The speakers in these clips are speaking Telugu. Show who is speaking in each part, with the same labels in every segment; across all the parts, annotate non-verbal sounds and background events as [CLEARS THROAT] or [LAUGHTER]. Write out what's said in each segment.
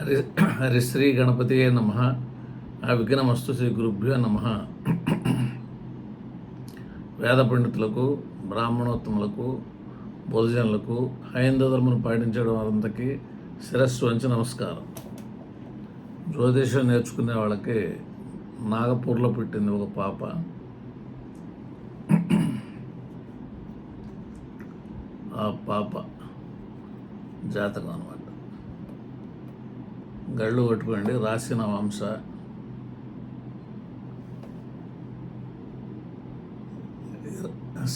Speaker 1: హరి హరిశ్రీ గణపతియే నమ. విఘ్నమస్తు శ్రీ గురుభ్యో నమ. వేద పండితులకు బ్రాహ్మణోత్తములకు బోధజనులకు హైందవ ధర్మను పాటించడం వారందరికీ శిరస్సు వంచి నమస్కారం. జ్యోతిషం నేర్చుకునే వాళ్ళకి నాగపూర్లో పుట్టింది ఒక పాప. ఆ పాప జాతకం అనమాట గళ్ళు కొట్టుకోండి రాసిన వంశ.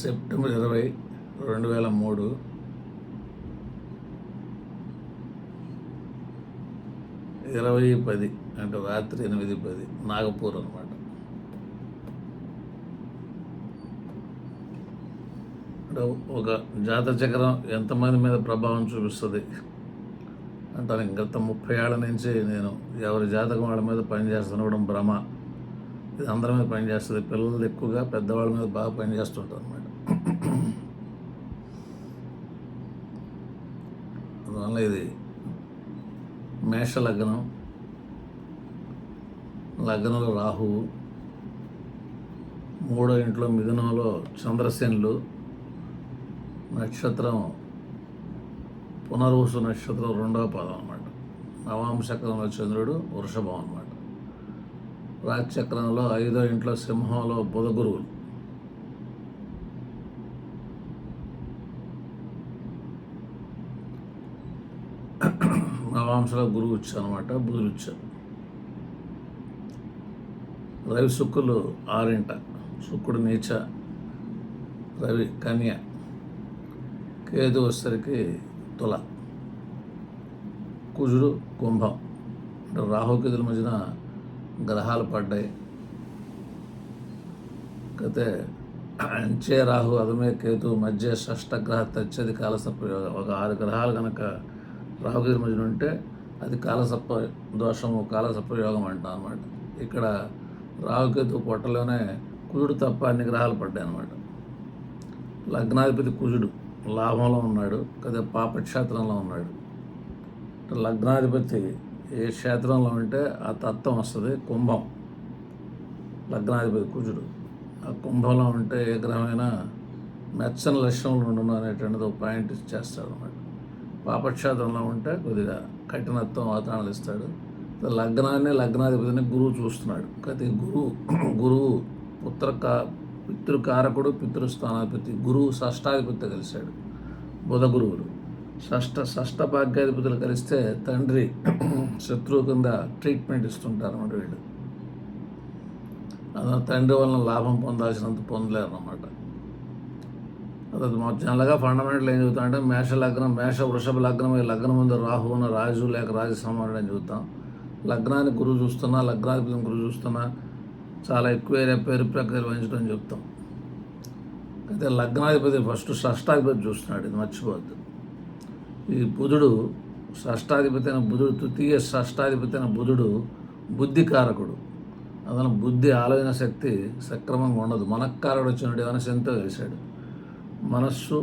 Speaker 1: సెప్టెంబర్ ఇరవై రెండు వేల మూడు. ఇరవై పది అంటే రాత్రి ఎనిమిది పది నాగపూర్ అనమాట అంటే ఒక జాతచక్రం ఎంతమంది మీద ప్రభావం చూపిస్తుంది? అంటాను గత ముప్పై ఏళ్ళ నుంచి నేను ఎవరి జాతకం వాళ్ళ మీద పనిచేస్తుండడం భ్రమ. ఇది అందరి మీద పనిచేస్తుంది పిల్లలు ఎక్కువగా పెద్దవాళ్ళ మీద బాగా పనిచేస్తుంటారు అనమాట అందువల్ల ఇది మేష లగ్నం లగ్నంలో రాహువు మూడో ఇంట్లో మిథునంలో చంద్రసేనులు నక్షత్రం పునర్వసు నక్షత్రం రెండవ పాదం అనమాట నవాంశకంలో చంద్రుడు వృషభం అనమాట రాజచక్రంలో ఐదో ఇంట్లో సింహంలో బుధ గురువులు. నవాంశలో గురువు ఇచ్చా అనమాట బుధులు ఇచ్చారు రవి శుక్రులు ఆరింట శుక్రుడు నీచ రవి కన్య. కేతు వచ్చేసరికి తుల. కుజుడు కుంభం. అంటే రాహుకేతుల మధ్యన గ్రహాలు పడ్డాయి. అయితే అంచే రాహు అదమే కేతు మధ్య షష్టగ్రహ తచ్చది కాలసర్ప. యోగం ఒక ఆరు గ్రహాలు కనుక రాహుకేతుల మధ్యన ఉంటే అది కాలసర్ప దోషము కాలసర్ప యోగం అంటాం అనమాట ఇక్కడ రాహుకేతు పొట్టలోనే కుజుడు తప్ప అన్ని గ్రహాలు పడ్డాయి అనమాట లగ్నాధిపతి కుజుడు. లాభంలో ఉన్నాడు కదా పాపక్షేత్రంలో ఉన్నాడు. లగ్నాధిపతి ఏ క్షేత్రంలో ఉంటే ఆ తత్వం వస్తుంది కుంభం. లగ్నాధిపతి కుజుడు. ఆ కుంభంలో ఉంటే ఏ గ్రహమైనా మెచ్చని లక్ష్యంలో ఉండను అనేటువంటిది ఒక పాయింట్ చేస్తాడు అనమాట పాపక్షేత్రంలో ఉంటే కొద్దిగా కఠినత్వం వాతావరణాలు ఇస్తాడు. లగ్నాన్ని లగ్నాధిపతిని గురువు చూస్తున్నాడు. ప్రతి గురువు గురువు పుత్రక పితృకారకుడు పితృస్థానాధిపతి గురువు షష్టాధిపతి కలిశాడు. బుధ గురువులు. షష్ట షష్ట భాగ్యాధిపతులు కలిస్తే తండ్రి శత్రువు కింద ట్రీట్మెంట్ ఇస్తుంటారు అన్నమాట వీళ్ళు. అదే తండ్రి వలన లాభం పొందాల్సినంత పొందలేరు అన్నమాట అదే జనరల్గా ఫండమెంటల్ ఏం చెబుతాం మేష లగ్నం మేష వృషభ లగ్నం ఈ లగ్నం ముందు రాహు ఉన్న రాజు లేక రాజసమానుడు అని చెబుతాం. లగ్నాన్ని గురువు చూస్తున్నా లగ్నాధిపతిని గురువు చూస్తున్నా చాలా ఎక్కువ ఏరియా పేరు ప్రక్రియలు వహించడం చెప్తాం. అయితే లగ్నాధిపతి ఫస్ట్ షష్టాధిపతి చూస్తున్నాడు ఇది మర్చిపోవద్దు. ఈ బుధుడు షష్టాధిపతి అయిన బుధుడు తృతీయ షష్టాధిపతి అయిన బుధుడు బుద్ధికారకుడు. అతను బుద్ధి ఆలోచన శక్తి సక్రమంగా ఉండదు. మనక్కారకుడు చంద్రుడు ఏమైనా శనితో కలిశాడు. మనస్సు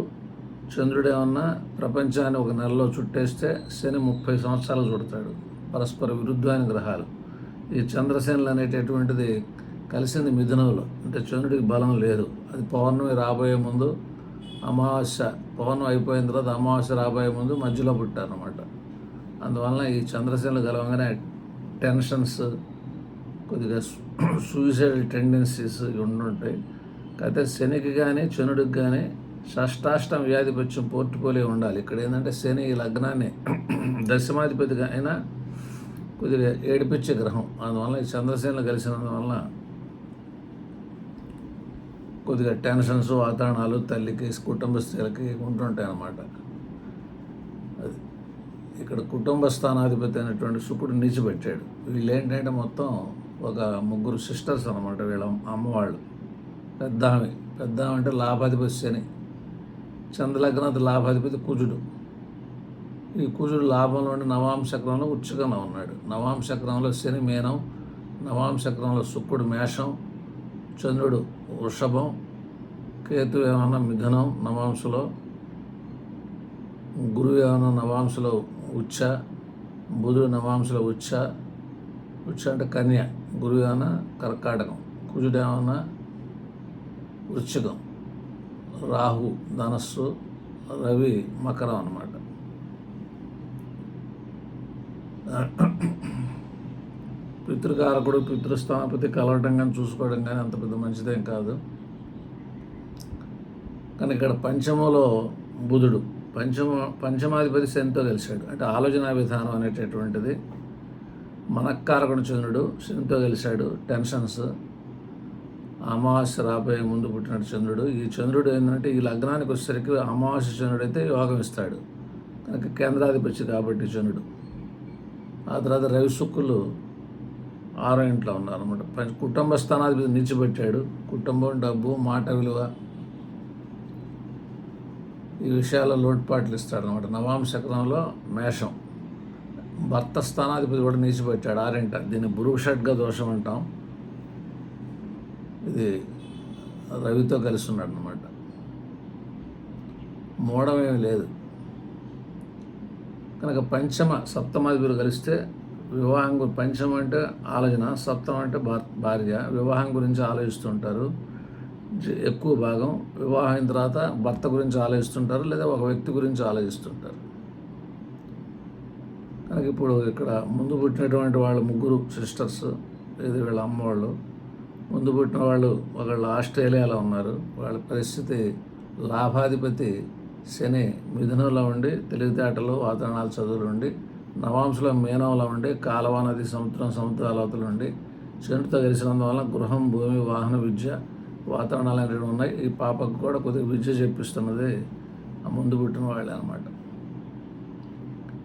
Speaker 1: చంద్రుడు ఏమన్నా ప్రపంచాన్ని ఒక నెలలో చుట్టేస్తే శని ముప్పై సంవత్సరాలు చుడతాడు. పరస్పర విరుద్ధమైన గ్రహాలు. ఈ చంద్రసేనులు అనేటటువంటిది కలిసింది మిథునంలో. అంటే చంద్రుడికి బలం లేదు. అది పౌర్ణమి రాబోయే ముందు అమావాస్య పౌర్ణం అయిపోయిన తర్వాత అమావాస్య రాబోయే ముందు మధ్యలో పుట్టారనమాట అందువలన ఈ చంద్రసేనులు కలవగానే టెన్షన్స్ కొద్దిగా సూసైడ్ టెండెన్సీస్ ఉండుంటాయి. అయితే శనికి కానీ చనుడికి కానీ షష్టాష్టం వ్యాధిపత్యం పోర్టుపోలే ఉండాలి. ఇక్కడ ఏంటంటే శని ఈ లగ్నాన్ని దశమాధిపతిగా అయినా కొద్దిగా ఏడిపించే గ్రహం. అందువల్ల ఈ చంద్రసేనలు కలిసినందువల్ల కొద్దిగా టెన్షన్స్ వాతావరణాలు తల్లికి కుటుంబ స్త్రీలకి ఉంటుంటాయి అన్నమాట. అది ఇక్కడ కుటుంబ స్థానాధిపతి అయినటువంటి శుకుడు నిలిచిపెట్టాడు. వీళ్ళు ఏంటంటే మొత్తం ఒక ముగ్గురు సిస్టర్స్ అనమాట వీళ్ళ అమ్మవాళ్ళు. పెద్ద ఆమె పెద్ద ఆమె అంటే లాభాధిపతి శని చంద్రలగ్నాథ్ లాభాధిపతి కుజుడు. ఈ కుజుడు లాభంలో ఉండి నవాంశక్రంలో ఉచ్చకంలో ఉన్నాడు. నవాంశక్రంలో శని మేనం నవాంశక్రంలో శుక్రుడు మేషం చంద్రుడు వృషభం కేతు ఏమన్నా మిథునం నవాంశలో గురువు ఏమన్నా నవాంశలో ఉచ్చ బుధుడు నవాంశలో ఉచ్చ ఉచ్చ అంటే కన్య గురువు ఏమన్నా కర్కాటకం కుజుడు ఏమన్నా వృశ్చికం రాహు ధనస్సు రవి మకరం అన్నమాట. పితృకారకుడు పితృస్థానపతి కలవటం కానీ చూసుకోవడం కానీ అంత పెద్ద మంచిదేం కాదు. కానీ ఇక్కడ పంచమలో బుధుడు పంచమ పంచమాధిపతి శనితో కలిశాడు అంటే ఆలోచన విధానం అనేటటువంటిది. మనక్కారకుడు చంద్రుడు శనితో కలిశాడు టెన్షన్స్. అమావాస్య రాబోయే ముందు పుట్టిన చంద్రుడు. ఈ చంద్రుడు ఏంటంటే ఈ లగ్నానికి వచ్చేసరికి అమావాస్య చంద్రుడు అయితే యోగం ఇస్తాడు. కనుక కేంద్రాధిపతి కాబట్టి చంద్రుడు. ఆ తర్వాత రవి శుక్రులు ఆరో ఇంట్లో ఉన్నారన్నమాట. పంచ కుటుంబ స్థానాధిపతి నిలిచిపెట్టాడు. కుటుంబం డబ్బు మాట విలువ ఈ విషయాల్లో లోటుపాట్లు ఇస్తాడు అనమాట నవాంశ చక్రంలో మేషం. భర్త స్థానాధిపతి కూడా నిలిచిపెట్టాడు ఆరింట. దీన్ని బురుషడ్గా దోషం అంటాం. ఇది రవితో కలిసి ఉన్నాడు అనమాట మూడమేమి లేదు. కనుక పంచమ సప్తమాధిపతులు కలిస్తే వివాహం పంచం అంటే ఆలోచన సప్తం అంటే భార్- భార్య వివాహం గురించి ఆలోచిస్తుంటారు. జ- ఎక్కువ భాగం వివాహం అయిన తర్వాత భర్త గురించి ఆలోచిస్తుంటారు లేదా ఒక వ్యక్తి గురించి ఆలోచిస్తుంటారు. కనుక ఇప్పుడు ఇక్కడ ముందు పుట్టినటువంటి వాళ్ళు ముగ్గురు సిస్టర్స్ ఇది వీళ్ళ అమ్మవాళ్ళు ముందు పుట్టిన వాళ్ళు ఒకళ్ళు ఆస్ట్రేలియాలో ఉన్నారు. వాళ్ళ పరిస్థితి లాభాధిపతి శని మిథునంలో ఉండి తెలివితేటలు వాతావరణాలు చదువులు ఉండి నవాంశలో మేనవల ఉండి కాలవా నది సముద్రం సముద్రాల అవతల ఉండి శనితో కలిసినందువల్ల గృహం భూమి వాహన విద్య వాతావరణాలు అనేవి ఉన్నాయి. ఈ పాపకు కూడా కొద్దిగా విద్య చెప్పిస్తున్నది ఆ ముందు పుట్టిన వాళ్ళే అనమాట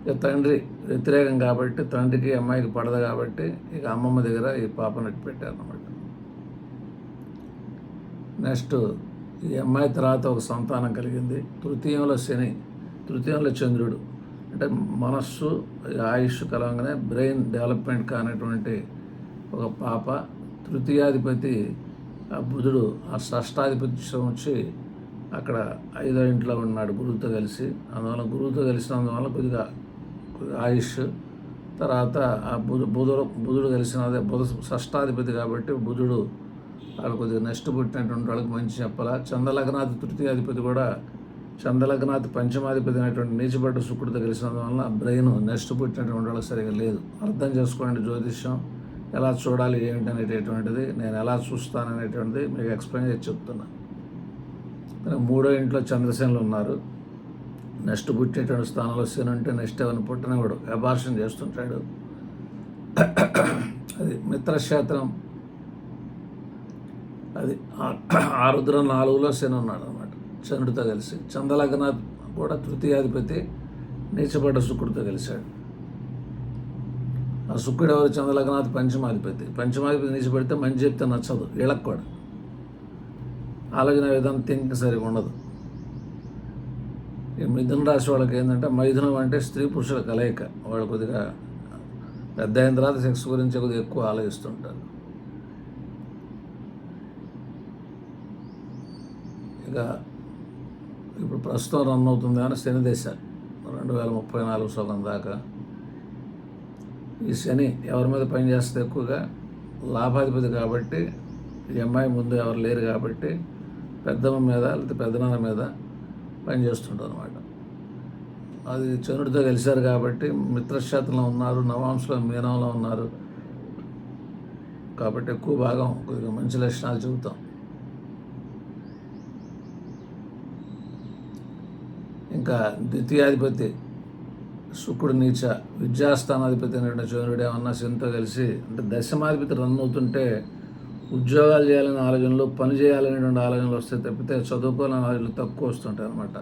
Speaker 1: ఇక తండ్రి వ్యతిరేకం కాబట్టి తండ్రికి అమ్మాయికి పడదు కాబట్టి ఇక అమ్మమ్మ దగ్గర ఈ పాపను పెట్టారనమాట నెక్స్ట్ ఈ అమ్మాయి తర్వాత ఒక సంతానం కలిగింది. తృతీయంలో శని తృతీయంలో చంద్రుడు. అంటే మనస్సు ఆయుష్ కలవంగానే బ్రెయిన్ డెవలప్మెంట్ కానటువంటి ఒక పాప తృతీయాధిపతి ఆ బుధుడు ఆ షష్టాధిపతి వచ్చి అక్కడ ఐదో ఇంట్లో ఉన్నాడు గురువుతో కలిసి. అందువల్ల గురువుతో కలిసినందువల్ల కొద్దిగా కొద్దిగా ఆయుష్. తర్వాత ఆ బుధు బుధుడు బుధుడు కలిసిన అదే బుధ షష్టాధిపతి కాబట్టి బుధుడు వాళ్ళు కొద్దిగా నెక్స్ట్ వాళ్ళకి మంచి చెప్పాలా. చంద్రలగ్నాథ్ తృతీయాధిపతి కూడా చంద్రలగ్నాథ్ పంచమాధిపతి అనేటువంటి నీచబడ్డ శుక్రుడితో కలిసినందువల్ల బ్రెయిన్ నెక్స్ట్ పుట్టినటువంటి వాళ్ళకి సరిగా లేదు. అర్థం చేసుకోండి జ్యోతిష్యం. ఎలా చూడాలి ఏమిటి అనేటటువంటిది నేను ఎలా చూస్తాను అనేటువంటిది మీకు ఎక్స్ప్లెయిన్ చేసి చెప్తున్నా. మూడో ఇంట్లో చంద్రసేనులు ఉన్నారు. నెక్స్ట్ పుట్టేటువంటి స్థానంలో శని ఉంటే నెక్స్ట్ ఎవరిని పుట్టినవాడు అబార్షన్ చేస్తుంటాడు. అది మిత్రక్షేత్రం. అది ఆరుద్ర నాలుగులో శని ఉన్నాడు అనమాట చంద్రుడితో కలిసి. చంద్రలగ్నాథ్ కూడా తృతీయాధిపతి నీచపడ్డ శుక్రుడితో కలిశాడు. ఆ శుక్రుడు ఎవరు? చంద్రలగ్నాథ్ పంచమాధిపతి. పంచమాధిపతి నీచపడితే మంచి చెప్తే నచ్చదు వీళ్ళకి కూడా ఆలోచన విధానం థింకింగ్ సరిగా ఉండదు. ఈ మిథున రాశి వాళ్ళకి ఏంటంటే మైథునం అంటే స్త్రీ పురుషుల కలయిక. వాళ్ళు కొద్దిగా పెద్ద అయిన తర్వాత సెక్స్ గురించి కొద్దిగా ఎక్కువ ఆలోచిస్తుంటారు. ఇక ఇప్పుడు ప్రస్తుతం రన్ అవుతుంది కానీ శని దశ రెండు వేల ముప్పై నాలుగు సగం దాకా. ఈ శని ఎవరి మీద పనిచేస్తే ఎక్కువగా లాభాధిపతి కాబట్టి ఈ అమ్మాయి ముందు ఎవరు లేరు కాబట్టి పెద్దమ్మ మీద లేకపోతే పెద్దనాన్న మీద పనిచేస్తుంటారు అనమాట అది చంద్రుడితో కలిశారు కాబట్టి మిత్రక్షేత్రంలో ఉన్నారు నవాంశలో మీనంలో ఉన్నారు. కాబట్టి ఎక్కువ భాగం కొద్దిగా మంచి లక్షణాలు చెబుతాం. ఇంకా ద్వితీయాధిపతి శుక్రుడు నీచ విద్యాస్థానాధిపతి అయినటువంటి చంద్రుడు ఏమన్నా శనితో కలిసి అంటే దశమాధిపతి రన్ అవుతుంటే ఉద్యోగాలు చేయాలనే ఆలోచనలు పని చేయాలనేటువంటి ఆలోచనలు వస్తే తప్పితే చదువుకోవాలనే ఆలోచనలు తక్కువ వస్తుంటాయి అనమాట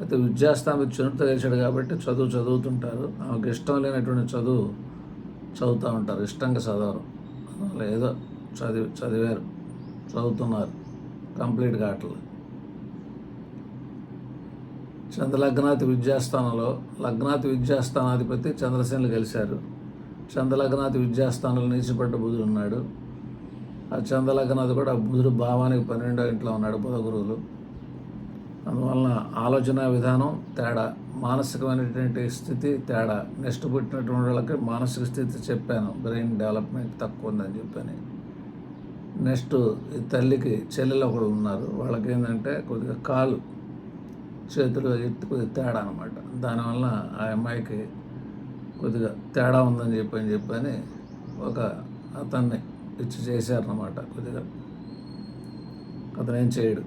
Speaker 1: అయితే విద్యాస్థానం చంద్రుడితో కలిసాడు కాబట్టి చదువు చదువుతుంటారు. ఆమెకు ఇష్టం లేనటువంటి చదువు చదువుతూ ఉంటారు. ఇష్టంగా చదవరు. ఏదో చదివి చదివారు చదువుతున్నారు. కంప్లీట్ కావట్లేదు చంద్రలగ్నాథ్ విద్యాస్థానంలో లగ్నాథ్ విద్యాస్థానాధిపతి చంద్రసేనులు కలిశారు చంద్రలగ్నాథ్ విద్యాస్థానంలో నీచిపడ్డ బుధుడు ఉన్నాడు. ఆ చంద్రలగ్నాథ్ కూడా బుధుడు భావానికి పన్నెండో ఇంట్లో ఉన్నాడు బుధ గురువులు అందువలన ఆలోచన విధానం తేడా మానసికమైనటువంటి స్థితి తేడా. నెక్స్ట్ పుట్టినటువంటి వాళ్ళకి మానసిక స్థితి చెప్పాను బ్రెయిన్ డెవలప్మెంట్ తక్కువ ఉందని చెప్పాను. నెక్స్ట్ ఈ తల్లికి చెల్లెలు ఒకడు ఉన్నారు. వాళ్ళకి ఏంటంటే కొద్దిగా కాలు చేతులు ఎత్తి కొద్దిగా తేడా అనమాట దానివల్ల ఆ అమ్మాయికి కొద్దిగా తేడా ఉందని చెప్పని చెప్పని ఒక అతన్ని ఇచ్చి చేశారనమాట కొద్దిగా అతను ఏం చేయడు.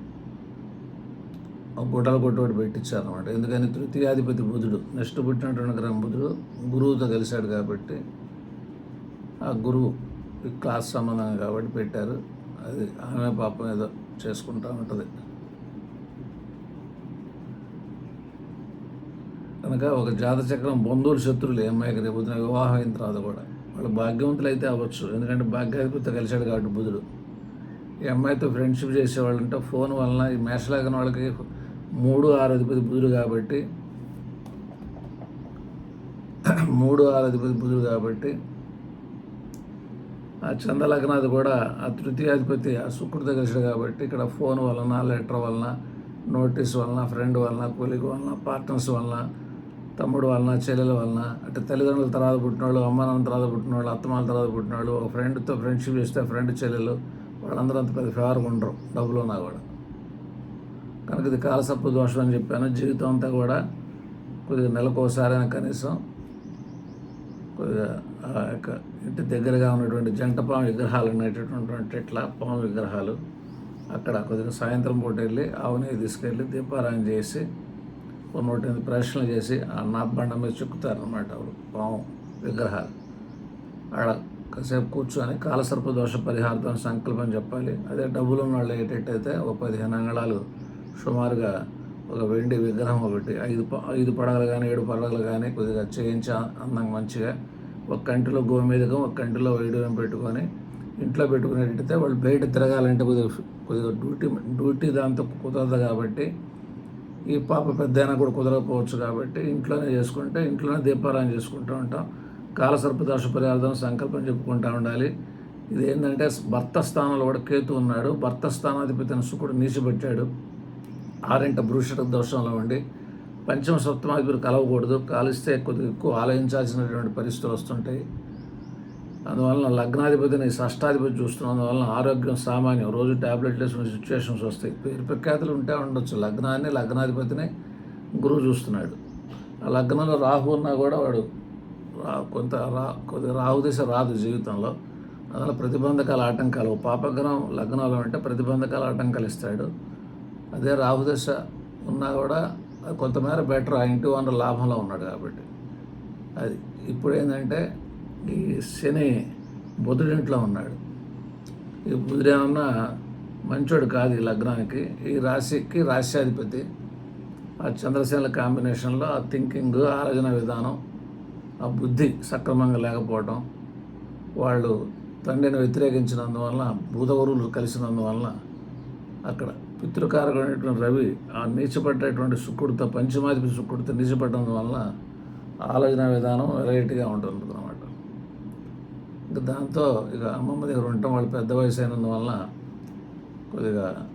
Speaker 1: ఒక గుడ్డలు కొట్టుబడి పెట్టించారనమాట ఎందుకని? తృతీయాధిపతి బుధుడు నెక్స్ట్ పుట్టినటువంటి గ్రహం బుధుడు గురువుతో కలిశాడు కాబట్టి ఆ గురువు ఈ క్లాస్ సంబంధం కాబట్టి పెట్టారు. అది ఆమె పాపం ఏదో చేసుకుంటూ ఉంటుంది. కనుక ఒక జాత చక్రం బంధువులు శత్రువులు ఈ అమ్మాయికి రేపు వివాహం అయిన తర్వాత కూడా. వాళ్ళు భాగ్యవంతులు అయితే అవ్వచ్చు. ఎందుకంటే భాగ్యాధిపతితో కలిశాడు కాబట్టి బుధుడు. ఈ అమ్మాయితో ఫ్రెండ్షిప్ చేసేవాళ్ళు అంటే ఫోన్ వలన ఈ మేషలాగిన వాళ్ళకి మూడు ఆరు అధిపతి బుధుడు కాబట్టి మూడు ఆరు అధిపతి బుధుడు కాబట్టి ఆ చంద్రలగ్నాది కూడా ఆ తృతీయాధిపతి ఆ శుక్రుడితో కలిసాడు కాబట్టి ఇక్కడ ఫోన్ వలన లెటర్ వలన నోటీస్ వలన ఫ్రెండ్ వలన కొలిగ్ వలన పార్ట్నర్స్ వలన తమ్ముడు వలన చెల్లెల వలన అంటే తల్లిదండ్రుల తర్వాత పుట్టినవాళ్ళు అమ్మ నాన్న తర్వాత పుట్టినవాళ్ళు అత్తమాల తర్వాత పుట్టినవాళ్ళు ఒక ఫ్రెండ్తో ఫ్రెండ్షిప్ చేస్తే ఫ్రెండ్ చెల్లెలు వాళ్ళందరూ అంత పెద్ద ఫేవర్గా ఉండరు డబ్బులు ఉన్నా కూడా. కనుక ఇది కాలసప్పు దోషం అని చెప్పాను. జీవితం అంతా కూడా కొద్దిగా నెలకోసారైనా కనీసం కొద్దిగా ఆ యొక్క ఇంటి దగ్గరగా ఉన్నటువంటి జంట పాము విగ్రహాలు అనేటటువంటి ఇట్లా పాము విగ్రహాలు అక్కడ కొద్దిగా సాయంత్రం పూట వెళ్ళి ఆవుని తీసుకెళ్ళి దీపారాయణ చేసి నూట ఎనిమిది ప్రదర్శనలు చేసి ఆ నాబ్బండ మీద చెక్కుతారనమాట అప్పుడు పాము విగ్రహాలు. ఆడ కాసేపు కూర్చొని కాలసర్ప దోష పరిహార్థం సంకల్పం చెప్పాలి. అదే డబ్బులు ఉన్న వాళ్ళు ఏంటంటే ఒక పదిహేను అంగళాలు సుమారుగా ఒక వెండి విగ్రహం ఒకటి ఐదు ఐదు పడగలు కానీ ఏడు పడగలు కానీ కొద్దిగా చేయించి అందంగా మంచిగా. ఒక కంటిలో గోమేదకం ఒక కంటిలో వైడూరం పెట్టుకొని ఇంట్లో పెట్టుకునేటైతే వాళ్ళు బయట తిరగాలంటే కొద్దిగా కొద్దిగా డ్యూటీ డ్యూటీ దాంతో కుదరదు కాబట్టి ఈ పాప పెద్దయినా కూడా కుదరకపోవచ్చు కాబట్టి ఇంట్లోనే చేసుకుంటే ఇంట్లోనే దీపారాయణ చేసుకుంటూ ఉంటాం. కాలసర్పదోష పరిహార్థం సంకల్పం చెప్పుకుంటూ ఉండాలి. ఇది ఏంటంటే భర్త స్థానంలో కూడా కేతు ఉన్నాడు. భర్త స్థానాధిపతిని శుకుడు నీచిపెట్టాడు. ఆరింట భృషట దోషంలో ఉండి పంచమ సప్తమాధిపతి కలవకూడదు. కాలిస్తే కొద్దిగా ఎక్కువ ఆలోచించాల్సినటువంటి పరిస్థితులు వస్తుంటాయి. అందువలన లగ్నాధిపతిని షష్టాధిపతి చూస్తున్నందువలన ఆరోగ్యం సామాన్యం రోజు ట్యాబ్లెట్లు వేసుకునే సిచ్యువేషన్స్ వస్తాయి. పేరు ప్రఖ్యాతులు ఉంటే ఉండొచ్చు. లగ్నాన్ని లగ్నాధిపతిని గురువు చూస్తున్నాడు. ఆ లగ్నంలో రాహు ఉన్నా కూడా వాడు కొంత రా కొద్దిగా రాహు దిశ రాదు జీవితంలో. అందువల్ల ప్రతిబంధకాల ఆటంకాలు పాపగ్రహం లగ్నంలో ఉంటే ప్రతిబంధకాల ఆటంకాలు ఇస్తాడు. అదే రాహు దశ ఉన్నా కూడా అది కొంతమేర బెటర్. ఆ ఇంటి వనరు లాభంలో ఉన్నాడు కాబట్టి. అది ఇప్పుడు ఏంటంటే ఈ శని బుధుడింట్లో ఉన్నాడు. ఈ బుధుడేమన్నా మంచోడు కాదు ఈ లగ్నానికి. ఈ రాశికి రాశ్యాధిపతి. ఆ చంద్రసేన కాంబినేషన్లో ఆ థింకింగ్ ఆలోచన విధానం ఆ బుద్ధి సక్రమంగా లేకపోవడం వాళ్ళు తండ్రిని వ్యతిరేకించినందువలన భూతవరులు కలిసినందువలన అక్కడ పితృకారకుడైనటువంటి రవి ఆ నీచపడ్డటువంటి శుక్రుడితో పంచమాధిపతి శుక్రుడితో నీచపడడం వలన ఆలోచన విధానం వెరైటీగా ఉంటుంది అన్నమాట ఇంకా దాంతో ఇక అమ్మమ్మ దగ్గర ఉండటం వాళ్ళు పెద్ద వయసు అయినందువలన కొద్దిగా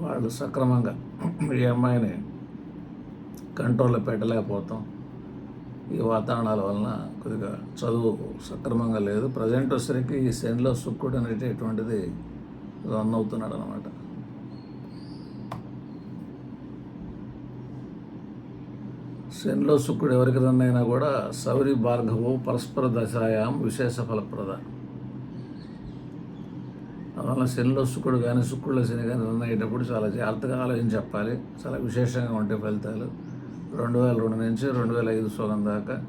Speaker 1: వాళ్ళు సక్రమంగా ఈ అమ్మాయిని కంట్రోల్లో పెట్టలేకపోతాం. ఈ వాతావరణాల వలన కొద్దిగా చదువు సక్రమంగా లేదు. ప్రజెంట్ వచ్చేసరికి ఈ శనిలో శుక్రుడు అనేటటువంటిది రన్ అవుతున్నాడు అనమాట శనిలో శుక్రుడు ఎవరికి రన్ అయినా కూడా సౌరి భార్గవు పరస్పర దశాయాం విశేష ఫలప్రద. అందువల్ల శనిలో శుక్రుడు కానీ శుక్రుడు శని కానీ రన్ అయ్యేటప్పుడు చాలా జాగ్రత్తగా ఆలోచించి చెప్పాలి. చాలా విశేషంగా ఉంటాయి ఫలితాలు. రెండు వేల రెండు నుంచి రెండు వేల ఐదు సోగం దాకా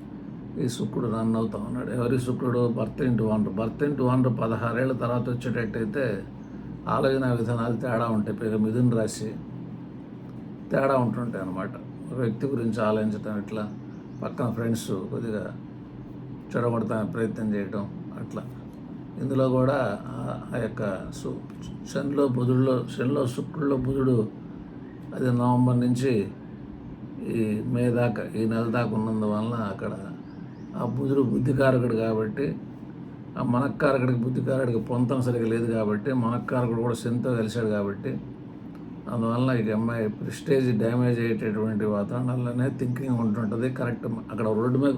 Speaker 1: ఈ శుక్రుడు రన్ అవుతా ఉన్నాడు. ఎవరి శుక్రుడు? భర్త ఇంటి వనరు భర్త ఇంటి వన్ పదహారేళ్ళ తర్వాత వచ్చేటట్టయితే ఆలోచన విధానాలు తేడా ఉంటాయి. పైగా మిథున రాశి తేడా ఉంటుంటాయి అన్నమాట వ్యక్తి గురించి ఆలోచించడం ఇట్లా పక్కన ఫ్రెండ్స్ కొద్దిగా చెడగొడతానికి ప్రయత్నం చేయటం అట్లా. ఇందులో కూడా ఆ- యొక్క సు శనిలో బుధుడులో శనిలో శుక్రుల్లో బుధుడు అది నవంబర్ నుంచి ఈ మే దాకా ఈ నెల దాకా ఉన్నందువలన అక్కడ ఆ బుధుడు బుద్ధికారకుడు కాబట్టి ఆ మనక్కారకుడికి బుద్ధికారకుడికి పొంతం సరిగా లేదు కాబట్టి మనక్కారకుడు కూడా శనితో కలిశాడు కాబట్టి అందువల్ల ఈ అమ్మాయి ప్రెస్టేజ్ డ్యామేజ్ అయ్యేటటువంటి వాతావరణంలోనే థింకింగ్ ఉంటుంటుంది. కరెక్ట్ అక్కడ రోడ్డు మీద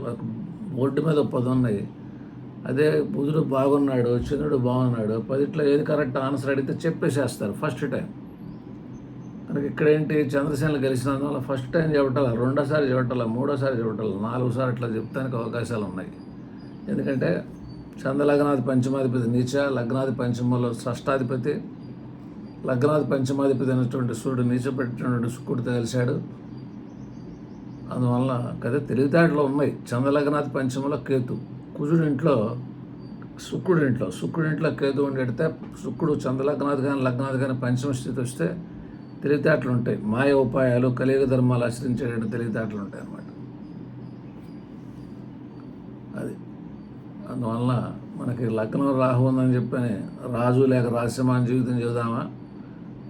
Speaker 1: బోర్డు మీద పది ఉన్నాయి అదే బుధుడు బాగున్నాడు చంద్రుడు బాగున్నాడు. పదిట్లో ఏది కరెక్ట్ ఆన్సర్ అడిగితే చెప్పేసేస్తారు ఫస్ట్ టైం మనకి ఇక్కడ ఏంటి? చంద్రసేనలు గెలిచినందువల్ల ఫస్ట్ టైం చెప్పటాల రెండోసారి చెప్పటాల మూడోసారి చెప్పటాల నాలుగోసారి అట్లా చెప్తానికి అవకాశాలు ఉన్నాయి. ఎందుకంటే చంద్రలగ్నాది పంచమాధిపతి నీచ లగ్నాది పంచమంలో షష్టాధిపతి లగ్నాది పంచమాధిపతి అయినటువంటి సూర్యుడు నీచపెట్టినటువంటి శుక్రుడితో కలిశాడు అందువల్ల కదా తెలివితేటలు ఉన్నాయి. చంద్రలగ్నాది పంచమలో కేతు. కుజుడి ఇంట్లో శుక్రుడి ఇంట్లో శుక్రుడి ఇంట్లో కేతు ఉండేడితే శుక్రుడు చంద్రలగ్నాది కానీ లగ్నాది కానీ పంచమ స్థితి వస్తే తెలివితేటలు ఉంటాయి. మాయ ఉపాయాలు కలియుగ ధర్మాలు ఆచరించేటువంటి తెలివితేటలు ఉంటాయి అన్నమాట. అది. అందువల్ల మనకి లగ్నం రాహు ఉందని చెప్పని రాజు లేక రాజసింహాన్ని జీవితం చూద్దామా?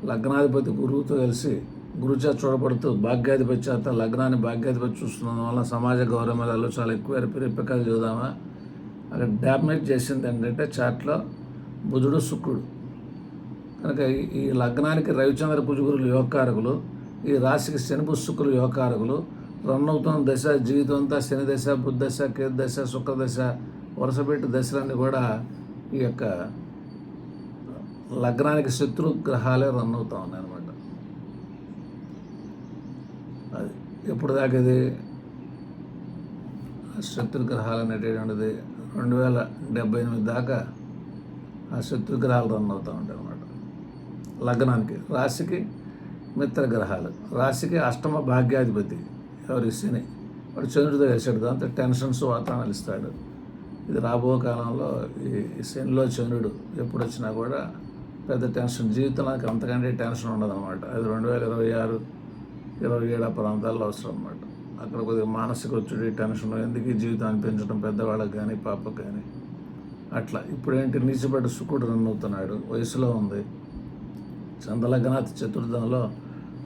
Speaker 1: లగ్నాధిపతి గురువుతో కలిసి గురుచేత చూడబడుతూ భాగ్యాధిపతి చేత లగ్నాన్ని భాగ్యాధిపతి చూస్తున్నందు వల్ల సమాజ గౌరవాలు చాలా ఎక్కువ పిరిపెక్కలు చూద్దామా అక్కడ డ్యామేజ్ చేసింది ఏంటంటే చాట్లో బుధుడు శుక్రుడు. కనుక ఈ- ఈ లగ్నానికి రవిచంద్ర కుజుగురులు యోగకారకులు ఈ రాశికి శనిపు శుక్రులు యోగకారకులు రన్ అవుతున్న దశ జీవితం అంతా శని దశ బుద్ధ దశ కేతు దశ శుక్ర దశ వరుసపెట్టి దశలన్నీ కూడా ఈ యొక్క లగ్నానికి శత్రు గ్రహాలే రన్ అవుతా ఉన్నాయి అనమాట అది ఎప్పుడు దాకా ఇది ఆ శత్రు గ్రహాలు అనేటటువంటిది రెండు వేల డెబ్బై ఎనిమిది దాకా ఆ శత్రు గ్రహాలు రన్ అవుతూ ఉంటాయి అన్నమాట లగ్నానికి రాశికి మిత్రగ్రహాలు రాశికి అష్టమ భాగ్యాధిపతి ఎవరి? శని. వాడు చంద్రుడితో వేసాడు దాంతో టెన్షన్స్ వాతావరణాలు ఇస్తాడు. ఇది రాబో కాలంలో ఈ శనిలో చంద్రుడు ఎప్పుడు వచ్చినా కూడా పెద్ద టెన్షన్. జీవితానికి అంతకంటే టెన్షన్ ఉండదన్నమాట. అది రెండు వేల ఇరవై ఆరు ఇరవై ఏడు ప్రాంతాల్లో అవసరం అనమాట అక్కడ కొద్దిగా మానసిక ఒత్తిడి టెన్షన్ ఎందుకు జీవితం అనిపించడం పెద్దవాళ్ళకి కానీ పాపకు కానీ అట్లా. ఇప్పుడేంటి? నీచిపడ్డ నీచబడ్డ శుకుడు రన్ అవుతున్నాడు వయసులో ఉంది. చంద్రలగ్నాథ్ చతుర్థంలో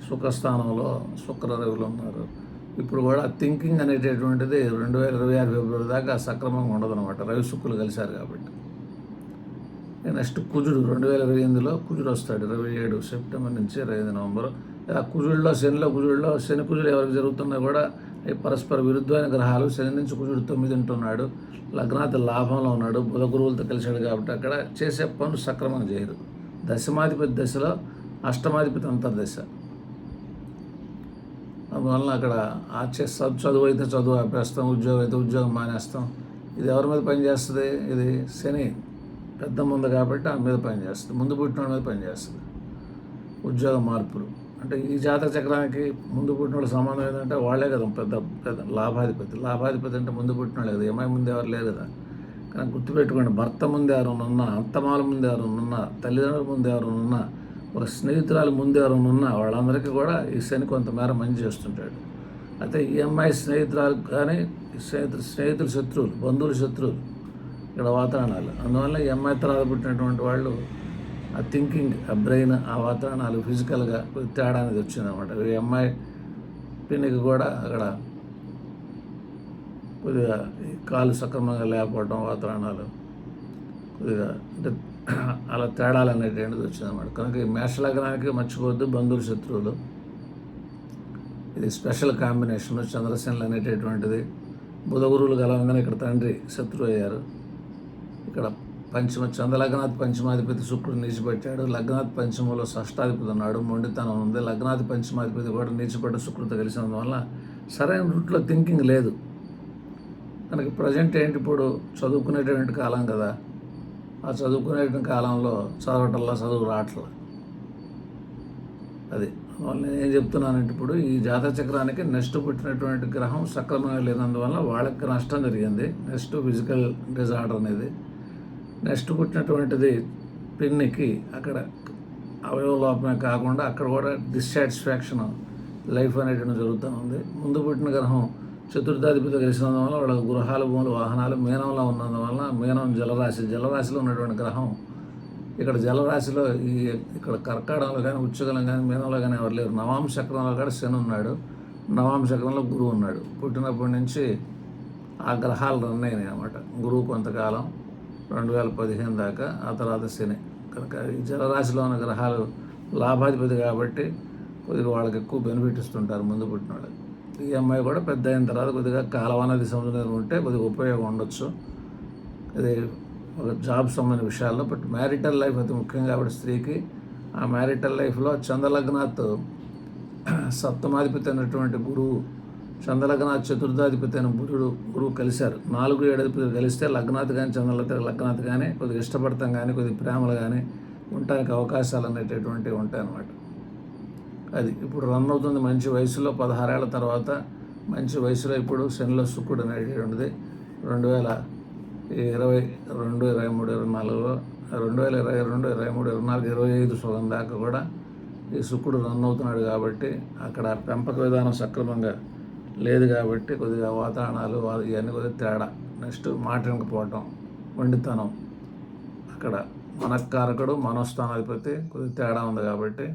Speaker 1: సుఖస్థానంలో శుక్ర రవిలు ఉన్నారు. ఇప్పుడు కూడా థింకింగ్ అనేటటువంటిది రెండు వేల ఇరవై ఆరు ఫిబ్రవరి దాకా సక్రమంగా ఉండదన్నమాట. రవి శుక్రులు కలిశారు కాబట్టి. నెక్స్ట్ కుజుడు రెండు వేల ఇరవై ఎనిమిదిలో కుజుడు వస్తాడు ఇరవై ఏడు సెప్టెంబర్ నుంచి ఇరవై ఐదు నవంబర్. ఆ కుజుడిలో శనిలో కుజుడిలో శని కుజుడు ఎవరికి జరుగుతున్నా కూడా పరస్పర విరుద్ధమైన గ్రహాలు శని నుంచి కుజుడు తొమ్మిది ఉంటున్నాడు లగ్నాథ లాభంలో ఉన్నాడు బుధ గురువులతో కలిశాడు కాబట్టి అక్కడ చేసే పనులు సక్రమంగా చేయరు. దశమాధిపతి దశలో అష్టమాధిపతి అంతర్దశ. అందువలన అక్కడ ఆచే చే- చదువు చదువు అయితే చదువు ఆపేస్తాం ఉద్యోగం అయితే ఉద్యోగం మానేస్తాం. ఇది ఎవరి మీద పనిచేస్తుంది ఇది శని. పెద్ద ముందు కాబట్టి ఆ మీద పనిచేస్తుంది ముందు పుట్టిన మీద పనిచేస్తుంది ఉద్యోగ మార్పులు. అంటే ఈ జాతక చక్రానికి ముందు పుట్టిన సమానం ఏంటంటే వాళ్ళే కదా పెద్ద పెద్ద లాభాధిపతి. లాభాధిపతి అంటే ముందు పుట్టిన వాళ్ళు కదా. ఏమై ముందు ఎవరు లేరు కదా. కానీ గుర్తుపెట్టుకోండి భర్త ముందు ఎవరైనా ఉన్నా అత్తమాల ముందు ఎవరైనా ఉన్నా తల్లిదండ్రుల ముందు ఎవరైనా ఉన్నా ఒక స్నేహితురాలు ముందు ఎవరైనా ఉన్నా వాళ్ళందరికీ కూడా ఈ శని కొంతమేర మంచి చేస్తుంటాడు. అయితే ఈ అమ్మాయి స్నేహితురాలు కానీ స్నేహితులు స్నేహితులు శత్రువులు బంధువులు శత్రువులు ఇక్కడ వాతావరణాలు. అందువల్ల ఈ అమ్మాయి తర్వాత పుట్టినటువంటి వాళ్ళు ఆ థింకింగ్ ఆ బ్రెయిన్ ఆ వాతావరణాలు ఫిజికల్గా తేడా అనేది వచ్చిందనమాట ఈ అమ్మాయి పిన్నికి కూడా అక్కడ కొద్దిగా ఈ కాలు సక్రమంగా లేకపోవడం వాతావరణాలు కొద్దిగా అంటే [CLEARS THROAT] అలా తేడాలు అనేటువంటిది వచ్చిందన్నమాట. కనుక ఈ మేషలగ్నానికి మర్చిపోవద్దు బంధువులు శత్రువులు. ఇది స్పెషల్ కాంబినేషన్ చంద్రసేనలు అనేటటువంటిది. బుధగురువులు కలవంగానే ఇక్కడ తండ్రి శత్రువు అయ్యారు. ఇక్కడ పంచమ చంద్రలగ్నాథ్ పంచమాధిపతి శుక్రుడు నీచిపెట్టాడు లగ్నాథ్ పంచమంలో షష్టాధిపతి ఉన్నాడు. మొండితనం ఉంది. లగ్నాథ్ పంచమాధిపతి కూడా నీచిపడ్డ శుక్రుడితో కలిసినందువల్ల సరైన రూట్లో థింకింగ్ లేదు. మనకి ప్రజెంట్ ఏంటి? ఇప్పుడు చదువుకునేటువంటి కాలం కదా. ఆ చదువుకునేటువంటి కాలంలో చదవటంలో చదువు రావట్లా. అది. అందువల్ల నేను ఏం చెప్తున్నానంటే ఇప్పుడు ఈ జాతక చక్రానికి నెక్స్ట్ పుట్టినటువంటి గ్రహం సక్రమంగా లేనందువల్ల వాళ్ళకి నష్టం జరిగింది. నెక్స్ట్ ఫిజికల్ డిజార్డర్ అనేది నెక్స్ట్ పుట్టినటువంటిది పిన్నికి అక్కడ అవయవ లోపమే కాకుండా అక్కడ కూడా డిస్సాటిస్ఫాక్షన్ లైఫ్ అనేటువంటి జరుగుతూ ఉంది. ముందు పుట్టిన గ్రహం చతుర్థాధిపతి కలిసినందువల్ల వాళ్ళకి గృహాలు భూములు వాహనాలు మీనంలో ఉన్నందువల్ల మీనం జలరాశి జలరాశిలో ఉన్నటువంటి గ్రహం ఇక్కడ జలరాశిలో ఈ ఇక్కడ కర్కాటకంలో కానీ ఉచ్చగలం కానీ మీనంలో కానీ ఎవరు లేరు. నవాం చక్రంలో కూడా శని ఉన్నాడు. నవాం చక్రంలో గురువు ఉన్నాడు. పుట్టినప్పటి నుంచి ఆ గ్రహాలు రన్ అయినాయి అన్నమాట. గురువు కొంతకాలం రెండు వేల పదిహేను దాకా ఆ తర్వాత శని. కనుక ఈ జలరాశిలో ఉన్న గ్రహాలు లాభాధిపతి కాబట్టి కొద్దిగా వాళ్ళకి ఎక్కువ బెనిఫిట్ ఇస్తుంటారు ముందు పుట్టిన వాళ్ళకి ఈ అమ్మాయి కూడా పెద్ద అయిన తర్వాత కొద్దిగా కాలవనది సంబంధం ఉంటే కొద్దిగా ఉపయోగం ఉండొచ్చు. ఇది ఒక జాబ్ సంబంధించిన విషయాల్లో బట్ మ్యారిటల్ లైఫ్ అతి ముఖ్యం కాబట్టి స్త్రీకి ఆ మ్యారిటల్ లైఫ్లో చంద్రలగ్నాత్ సప్తమాధిపతి అయినటువంటి గురువు చంద్రలగ్నాథ్ చతుర్థాధిపతి అయిన బుధుడు గురువు కలిశారు. నాలుగు ఏడాధిపతులు కలిస్తే లగ్నాథ్ కానీ చంద్రలత లగ్నాథ్ కానీ కొద్దిగా ఇష్టపడతాం కానీ కొద్దిగా ప్రేమలు కానీ ఉండటానికి అవకాశాలు అనేటటువంటివి ఉంటాయన్నమాట. అది ఇప్పుడు రన్ అవుతుంది మంచి వయసులో పదహారేళ్ళ తర్వాత మంచి వయసులో ఇప్పుడు శనిలో శుక్రుడు అనేటువంటిది రెండు వేల ఇరవై రెండు ఇరవై మూడు ఇరవై నాలుగులో రెండు వేల ఇరవై రెండు ఇరవై మూడు ఇరవై నాలుగు ఇరవై ఐదు సుగం దాకా కూడా ఈ శుక్రుడు రన్ అవుతున్నాడు కాబట్టి అక్కడ పెంపక విధానం సక్రమంగా లేదు కాబట్టి కొద్దిగా వాతావరణాలు ఇవన్నీ కొద్దిగా తేడా. నెక్స్ట్ మాట్లాడకపోవటం వండితనం. అక్కడ మనకారకుడు మనోస్థానాధిపతి కొద్దిగా తేడా ఉంది కాబట్టి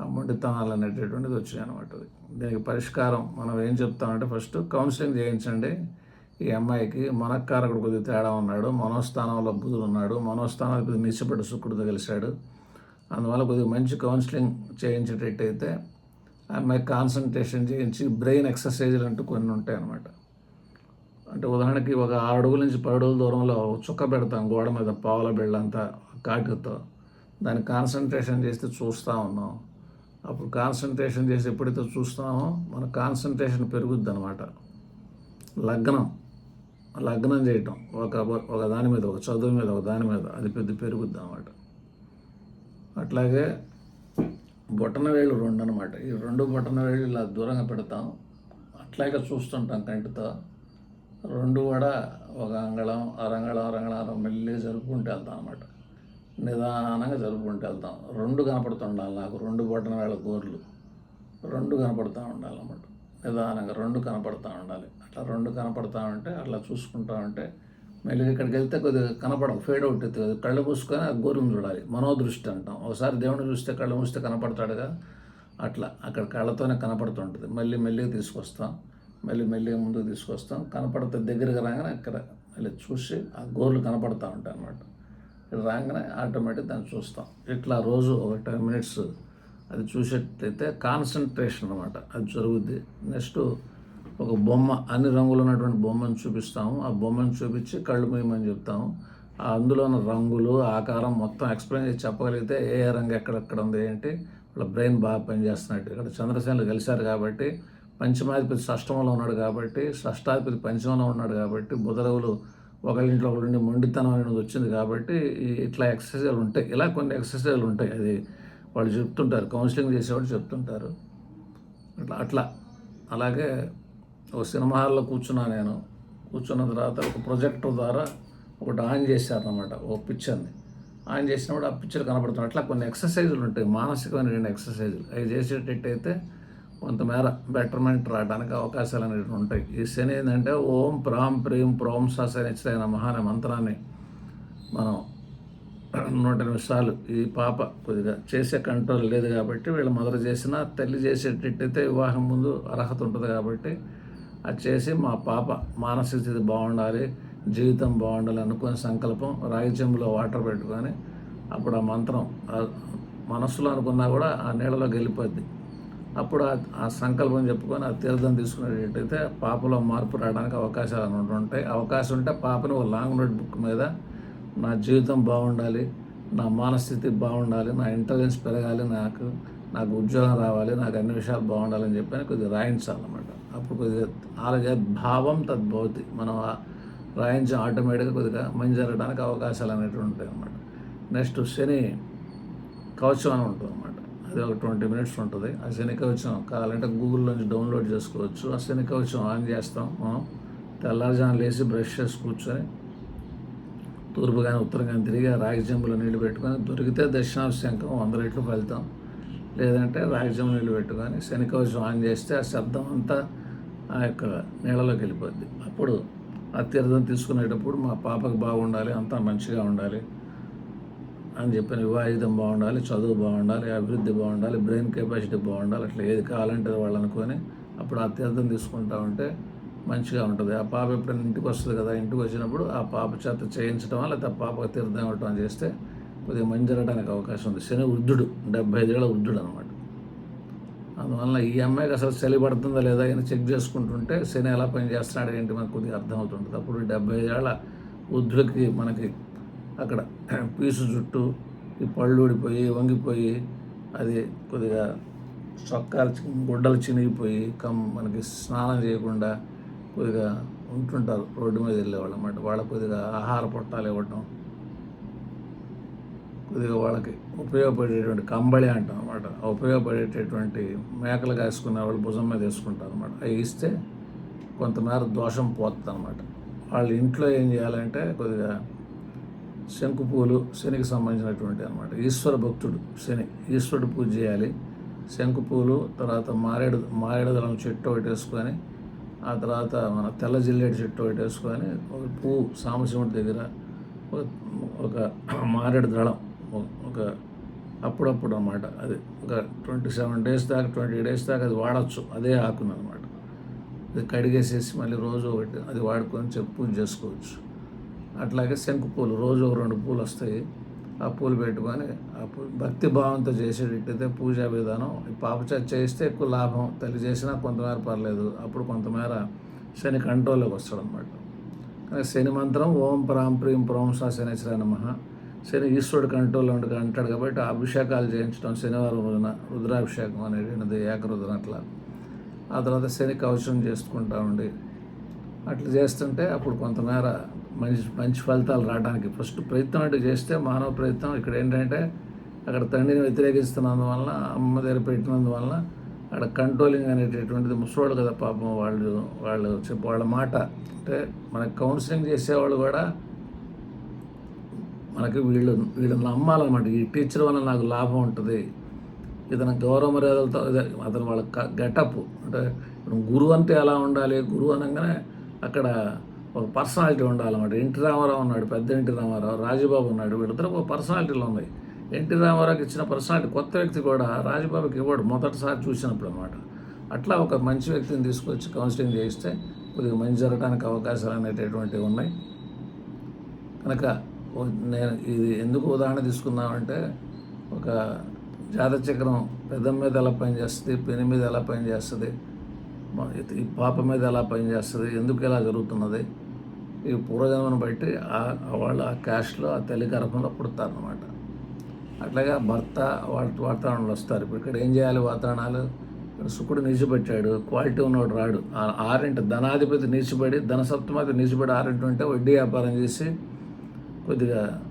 Speaker 1: ఆ మొండితనాలు అనేటటువంటిది వచ్చాయి అనమాట దీనికి పరిష్కారం మనం ఏం చెప్తామంటే ఫస్ట్ కౌన్సిలింగ్ చేయించండి. ఈ అమ్మాయికి మనకారకుడు కొద్దిగా తేడా ఉన్నాడు మనోస్థానంలో బుధుడు ఉన్నాడు మనోస్థానాధిపతి నిశ్చపడి శుక్రుడితో కలిశాడు. అందువల్ల కొద్దిగా మంచి కౌన్సిలింగ్ చేయించేటట్టయితే ఆమె కాన్సన్ట్రేషన్ చేయించి బ్రెయిన్ ఎక్సర్సైజులు అంటూ కొన్ని ఉంటాయి అన్నమాట. అంటే ఉదాహరణకి ఒక ఆరు అడుగుల నుంచి పది అడుగుల దూరంలో చుక్క పెడతాం గోడ మీద పావుల బిళ్ళంతా కాటుతో. దాన్ని కాన్సన్ట్రేషన్ చేస్తే చూస్తూ ఉన్నాం. అప్పుడు కాన్సన్ట్రేషన్ చేసి ఎప్పుడైతే చూస్తామో మన కాన్సన్ట్రేషన్ పెరుగుద్ది అనమాట లగ్నం లగ్నం చేయటం. ఒక ఒక దాని మీద ఒక చదువు మీద ఒక దాని మీద అది పెద్ద పెరుగుద్ది అనమాట అట్లాగే బొటన వేళ్ళు రెండు అనమాట ఈ రెండు బొటన వేళ్ళు ఇలా దూరంగా పెడతాం. అట్లాగే చూస్తుంటాం కంటితో. రెండు కూడా ఒక అంగళం అరంగళం అరంగళం మెల్లిగా జరుపుకుంటూ వెళ్తాం అనమాట నిదానంగా జరుపుకుంటూ వెళ్తాం. రెండు కనపడుతుండాలి నాకు రెండు బొటన వేళ్ళ గోర్లు. రెండు కనపడుతూ ఉండాలన్నమాట. నిదానంగా రెండు కనపడుతూ ఉండాలి. అట్లా రెండు కనపడతా ఉంటే అట్లా చూసుకుంటా ఉంటే మెల్లిగా ఇక్కడికి వెళ్తే కొద్దిగా కనపడవు ఫేడ్ అవుట్ అవుతుంది కళ్ళు మూసుకొని ఆ గోరుని చూడాలి. మనోదృష్టి అంటాం. ఒకసారి దేవుని చూస్తే కళ్ళు మూస్తే కనపడతాడుగా? అట్లా. అక్కడ కళ్ళతోనే కనపడుతుంటుంది. మళ్ళీ మెల్లిగా తీసుకొస్తాం. మళ్ళీ మెల్లిగా ముందుకు తీసుకొస్తాం. కనపడితే దగ్గరికి రాగానే అక్కడ మళ్ళీ చూసి ఆ గోర్లు కనపడతా ఉంటాయి అనమాట ఇక్కడ రాగానే ఆటోమేటిక్ దాన్ని చూస్తాం. ఇట్లా రోజు ఒక టెన్ మినిట్స్ అది చూసేటైతే కాన్సన్ట్రేషన్ అనమాట అది జరుగుద్ది. నెక్స్ట్ ఒక బొమ్మ అన్ని రంగులు ఉన్నటువంటి బొమ్మను చూపిస్తాము. ఆ బొమ్మను చూపించి కళ్ళు మూయమని చెప్తాము. ఆ అందులో ఉన్న రంగులు ఆకారం మొత్తం ఎక్స్ప్లెయిన్ చేసి చెప్పగలిగితే ఏ ఏ రంగు ఎక్కడెక్కడ ఉంది ఏంటి వాళ్ళ బ్రెయిన్ బాగా పనిచేస్తున్నట్టు. ఇక్కడ చంద్రసేనులు కలిశారు కాబట్టి పంచమాధిపతి షష్టమంలో ఉన్నాడు కాబట్టి షష్టాధిపతి పంచమంలో ఉన్నాడు కాబట్టి బుధరవులు ఒకరింట్లో ఒకరింటి మొండితనం అనేది వచ్చింది కాబట్టి ఇట్లా ఎక్సర్సైజులు ఉంటాయి. ఇలా కొన్ని ఎక్సర్సైజులు ఉంటాయి. అది వాళ్ళు చెప్తుంటారు కౌన్సిలింగ్ చేసేవాళ్ళు చెప్తుంటారు. అట్లా అట్లా. అలాగే ఒక సినిమా హాల్లో కూర్చున్నా నేను. కూర్చున్న తర్వాత ఒక ప్రొజెక్టర్ ద్వారా ఒకటి ఆన్ చేశారనమాట ఓ పిక్చర్ని ఆన్ చేసినప్పుడు ఆ పిక్చర్ కనపడుతుంది అట్లా కొన్ని ఎక్సర్సైజులు ఉంటాయి మానసికమైన ఎక్సర్సైజులు అవి చేసేటట్టయితే కొంతమేర బెటర్మెంట్ రావడానికి అవకాశాలు అనేవి ఉంటాయి. ఈ శని ఏంటంటే ఓం ప్రాం ప్రేమ్ ప్రోం ససనిచ్చిన మహాన మంత్రాన్ని మనం నూట ఎనిమిది సార్లు ఈ పాప కొద్దిగా చేసే కంట్రోల్ లేదు కాబట్టి వీళ్ళ మొదలు చేసిన తల్లి చేసేటట్టయితే వివాహం ముందు అర్హత ఉంటుంది కాబట్టి అది చేసి మా పాప మానసిక స్థితి బాగుండాలి జీవితం బాగుండాలి అనుకునే సంకల్పం రాగి చెంబులో వాటర్ పెట్టుకొని అప్పుడు ఆ మంత్రం మనస్సులో అనుకున్నా కూడా ఆ నీళ్ళలో గెలిపోద్ది అప్పుడు ఆ- సంకల్పం చెప్పుకొని ఆ తీర్థం తీసుకునేటట్టయితే పాపలో మార్పు రావడానికి అవకాశాలు ఉంటాయి. అవకాశం ఉంటే పాపని ఒక లాంగ్ నోట్ బుక్ మీద నా జీవితం బాగుండాలి నా మానస్థితి బాగుండాలి నా ఇంటెలిజెన్స్ పెరగాలి నాకు నాకు ఉద్యోగం రావాలి నాకు అన్ని విషయాలు బాగుండాలని చెప్పి కొద్దిగా రాయించాలన్నమాట. అప్పుడు కొద్దిగా అలాగే భావం తద్భవతి. మనం రాయించడం ఆటోమేటిక్గా కొద్దిగా మంచి జరగడానికి అవకాశాలు అనేవి ఉంటాయి అన్నమాట. నెక్స్ట్ శని కవచం అని ఉంటుంది అనమాట అది ఒక ట్వంటీ మినిట్స్ ఉంటుంది. ఆ శని కవచం కావాలంటే గూగుల్లో నుంచి డౌన్లోడ్ చేసుకోవచ్చు. ఆ శని కవచం ఆన్ చేస్తాం మనం. తెల్లారుజాను లేచి బ్రష్ చేసి కూర్చొని తూర్పు కానీ ఉత్తరం కానీ తిరిగి ఆ రాగి జంబులో నీళ్ళు పెట్టుకొని దొరికితే దక్షిణాభిశంకం వంద రెట్లు ఫలితం. లేదంటే రాగి జంబులు నీళ్ళు పెట్టుకొని శని కవచం ఆన్ చేస్తే ఆ శబ్దం అంతా ఆ యొక్క నీళ్ళలోకి వెళ్ళిపోద్ది. అప్పుడు ఆ తీర్థం తీసుకునేటప్పుడు మా పాపకు బాగుండాలి అంతా మంచిగా ఉండాలి అని చెప్పిన వివాహితం బాగుండాలి చదువు బాగుండాలి అభివృద్ధి బాగుండాలి బ్రెయిన్ కెపాసిటీ బాగుండాలి అట్లా ఏది కావాలంటే వాళ్ళు అనుకొని అప్పుడు ఆ తీర్థం తీసుకుంటా ఉంటే మంచిగా ఉంటుంది. ఆ పాప ఎప్పుడైనా ఇంటికి వస్తుంది కదా ఇంటికి వచ్చినప్పుడు ఆ పాప చేత చేయించడం లేకపోతే ఆ పాపకు తీర్థం ఇవ్వటం చేస్తే కొద్దిగా మంచి జరగడానికి అవకాశం ఉంది. శని వృద్ధుడు డెబ్బై ఐదేళ్ళ వృద్ధుడు అనమాట అందువల్ల ఈ అమ్మాయికి అసలు చలి పడుతుందా లేదా అని చెక్ చేసుకుంటుంటే శని ఎలా పని చేస్తున్నాడు ఏంటి మనకు కొద్దిగా అర్థమవుతుంటుంది. అప్పుడు డెబ్బై ఏళ్ళ వృద్ధుడికి మనకి అక్కడ పీసు చుట్టూ ఈ పళ్ళు ఊడిపోయి వంగిపోయి అది కొద్దిగా చొక్కాలు గుడ్డలు చినిగిపోయి కమ్ మనకి స్నానం చేయకుండా కొద్దిగా ఉంటుంటారు రోడ్డు మీద వెళ్ళేవాళ్ళు అన్నమాట. వాళ్ళకి కొద్దిగా ఆహార పొట్టాలు ఇవ్వటం కొద్దిగా వాళ్ళకి ఉపయోగపడేటువంటి కంబళి అంటాం అనమాట ఉపయోగపడేటటువంటి మేకలు కాసుకునే వాళ్ళు భుజం మీద వేసుకుంటారు అనమాట అవి ఇస్తే కొంతమేర దోషం పోతుంది అనమాట వాళ్ళ ఇంట్లో ఏం చేయాలంటే కొద్దిగా శంకు పూలు శనికి సంబంధించినటువంటి అనమాట ఈశ్వర భక్తుడు శని ఈశ్వరుడు పూజ చేయాలి. శంకు పూలు తర్వాత మారేడు మారేడుదలం చెట్టు ఒకటి వేసుకొని ఆ తర్వాత మన తెల్ల జిల్లేడు చెట్టు ఒకటి వేసుకొని ఒక పువ్వు సాంబశివుడి దగ్గర ఒక మారేడు దళం ఒక- అప్పుడప్పుడు అనమాట అది ఒక ట్వంటీ సెవెన్ డేస్ దాకా ట్వంటీ డేస్ దాకా అది వాడచ్చు. అదే ఆకును అనమాట అది కడిగేసేసి మళ్ళీ రోజు ఒకటి అది వాడుకొని చెప్పి పూజ చేసుకోవచ్చు. అట్లాగే శంకు పూలు రోజు ఒక రెండు పూలు వస్తాయి. ఆ పూలు పెట్టుకొని ఆ పూలు భక్తి భావంతో చేసేటట్టయితే పూజా విధానం. ఈ చేస్తే ఎక్కువ లాభం. తల్లి చేసినా కొంతమేర పర్లేదు. అప్పుడు కొంతమేర శని కంట్రోల్లోకి వస్తాడు అనమాట శని మంత్రం ఓం ప్రాం ప్రీం ప్రోం సా శనేశ్వర నమ. శని ఈశ్వరుడు కంట్రోల్లో ఉండి అంటాడు కాబట్టి ఆ అభిషేకాలు చేయించడం శనివారం రోజున రుద్రాభిషేకం అనేది ఏకరుద్రం అట్లా. ఆ తర్వాత శని కవచం చేసుకుంటా ఉండి అట్లా చేస్తుంటే అప్పుడు కొంతమేర మంచి మంచి ఫలితాలు రావడానికి ఫస్ట్ ప్రయత్నం అంటే చేస్తే మానవ ప్రయత్నం ఇక్కడ ఏంటంటే అక్కడ తండ్రిని వ్యతిరేకిస్తున్నందువలన అమ్మ దగ్గర పెట్టినందువలన అక్కడ కంట్రోలింగ్ అనేటటువంటిది ముసలోళ్ళు కదా పాపం వాళ్ళు వాళ్ళు చెప్పు వాళ్ళ మాట. అంటే మనకు కౌన్సిలింగ్ చేసేవాళ్ళు కూడా మనకి వీళ్ళు వీళ్ళని నమ్మాలన్నమాట. ఈ టీచర్ వల్ల నాకు లాభం ఉంటుంది. ఇతను గౌరవ మర్యాదలతో అతను వాళ్ళ గెటప్ అంటే గురువు అంటే ఎలా ఉండాలి? గురువు అనగానే అక్కడ ఒక పర్సనాలిటీ ఉండాలన్నమాట. ఎన్టీ రామారావు ఉన్నాడు పెద్ద ఎన్టీ రామారావు రాజబాబు ఉన్నాడు. వీళ్ళిద్దరు ఒక పర్సనాలిటీలు ఉన్నాయి. ఎన్టీ రామారావుకి ఇచ్చిన పర్సనాలిటీ కొత్త వ్యక్తి కూడా రాజబాబుకి ఇవ్వడు మొదటిసారి చూసినప్పుడు అనమాట అట్లా ఒక మంచి వ్యక్తిని తీసుకొచ్చి కౌన్సిలింగ్ చేయిస్తే కొద్దిగా మంచి జరగడానికి అవకాశాలు అనేటటువంటివి ఉన్నాయి. కనుక నేను ఇది ఎందుకు ఉదాహరణ తీసుకున్నామంటే ఒక జాతచక్రం పెదం మీద ఎలా పనిచేస్తుంది పెని మీద ఎలా పనిచేస్తుంది ఈ పాప మీద ఎలా పనిచేస్తుంది ఎందుకు ఇలా జరుగుతున్నది ఈ పూర్వజన్మను బట్టి ఆ- వాళ్ళు ఆ క్యాస్ట్లో ఆ తల్లి గర్భంలో పుడతారనమాట అట్లాగే భర్త వాళ్ళ వాతావరణంలో వస్తారు. ఇప్పుడు ఇక్కడ ఏం చేయాలి వాతావరణాలు? ఇక్కడ శుకుడు నిలిచిపెట్టాడు క్వాలిటీ ఉన్నవాడు రాడు. ఆ ఆరింటి ధనాధిపతి నిలిచిపడి ధనసప్తమాది నిలిచిపడి ఆరింటి ఉంటే వడ్డీ వ్యాపారం చేసి కొద్దిగా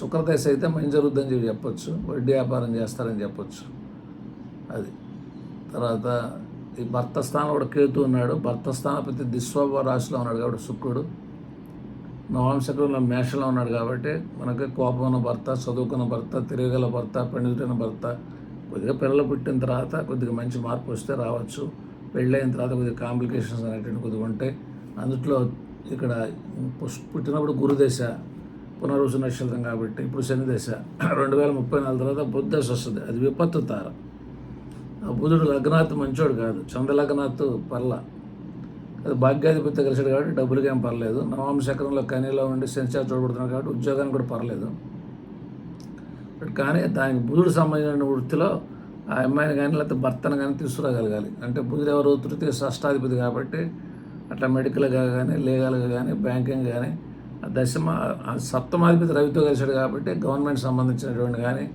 Speaker 1: శుక్రదశ అయితే మంచి జరుగుద్దని చెప్పి చెప్పొచ్చు. వడ్డీ వ్యాపారం చేస్తారని చెప్పొచ్చు. అది. తర్వాత ఈ భర్త స్థానం కూడా కేతు ఉన్నాడు. భర్త స్థానపతి దిశ్వభ రాశిలో ఉన్నాడు కాబట్టి శుక్రుడు. నవాంశకంలో మేషంలో ఉన్నాడు కాబట్టి మనకి కోపం ఉన్న భర్త చదువుకున్న భర్త తిరగల భర్త పండితుడైన భర్త కొద్దిగా పిల్లలు పుట్టిన తర్వాత కొద్దిగా మంచి మార్పు వస్తే రావచ్చు. పెళ్ళైన తర్వాత కొద్దిగా కాంప్లికేషన్స్ అనేటువంటి కొద్దిగా ఉంటాయి. అందుట్లో ఇక్కడ పుష్- పుట్టినప్పుడు గురుదశ పునర్వసు నక్షత్రం కాబట్టి ఇప్పుడు శని దశ. రెండు వేల ముప్పై నాలుగు తర్వాత బుద్ధ దశ వస్తుంది అది విపత్తు తార. ఆ బుధుడు లగ్నాత్ మంచోడు కాదు చంద్ర లగ్నాత్ పర్ల. అది భాగ్యాధిపతి కలిసాడు కాబట్టి డబ్బులకి ఏం పర్లేదు. నవామ శకరంలో కనీలో ఉండి సెన్సార్ చూడబడుతున్నాడు కాబట్టి ఉద్యోగానికి కూడా పర్లేదు. బట్ కానీ దానికి బుధుడు సంబంధించిన వృత్తిలో ఆ అమ్మాయిని కానీ లేకపోతే భర్తను కానీ తీసుకురాగలగాలి. అంటే బుధుడు ఎవరు? తృతీయ షష్టాధిపతి కాబట్టి అట్లా మెడికల్గా కానీ లీగల్గా కానీ బ్యాంకింగ్ కానీ దశమ సప్తమాధిపతి రవితో కలిశాడు కాబట్టి గవర్నమెంట్ సంబంధించినటువంటి కానీ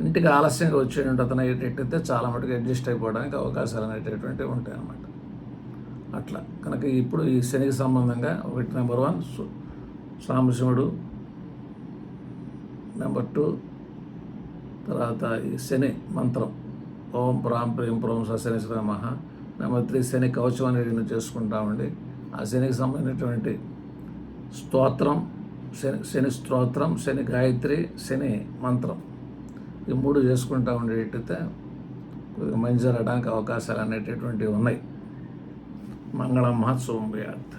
Speaker 1: ఇంటికి ఆలస్యంగా వచ్చేటువంటి అతను అయ్యేటట్టయితే చాలా మటుకు అడ్జస్ట్ అయిపోవడానికి అవకాశాలు అనేటటువంటివి ఉంటాయి అన్నమాట అట్లా. కనుక ఇప్పుడు ఈ శనికి సంబంధంగా ఒకటి నెంబర్ వన్ సాంబశివుడు. నెంబర్ టూ తర్వాత ఈ శని మంత్రం. ఓం ప్రాం ప్రీం ప్రోం శని మహ నెంబర్ త్రీ శని కవచం అనేది చేసుకుంటామండి ఆ శనికి సంబంధించినటువంటి స్తోత్రం శని శని స్తోత్రం శని గాయత్రి శని మంత్రం. ఈ మూడు చేసుకుంటా ఉండేటైతే కొద్దిగా మంచి జరగడానికి అవకాశాలు అనేటటువంటివి ఉన్నాయి. మంగళం మహోత్సవం వ్యాత్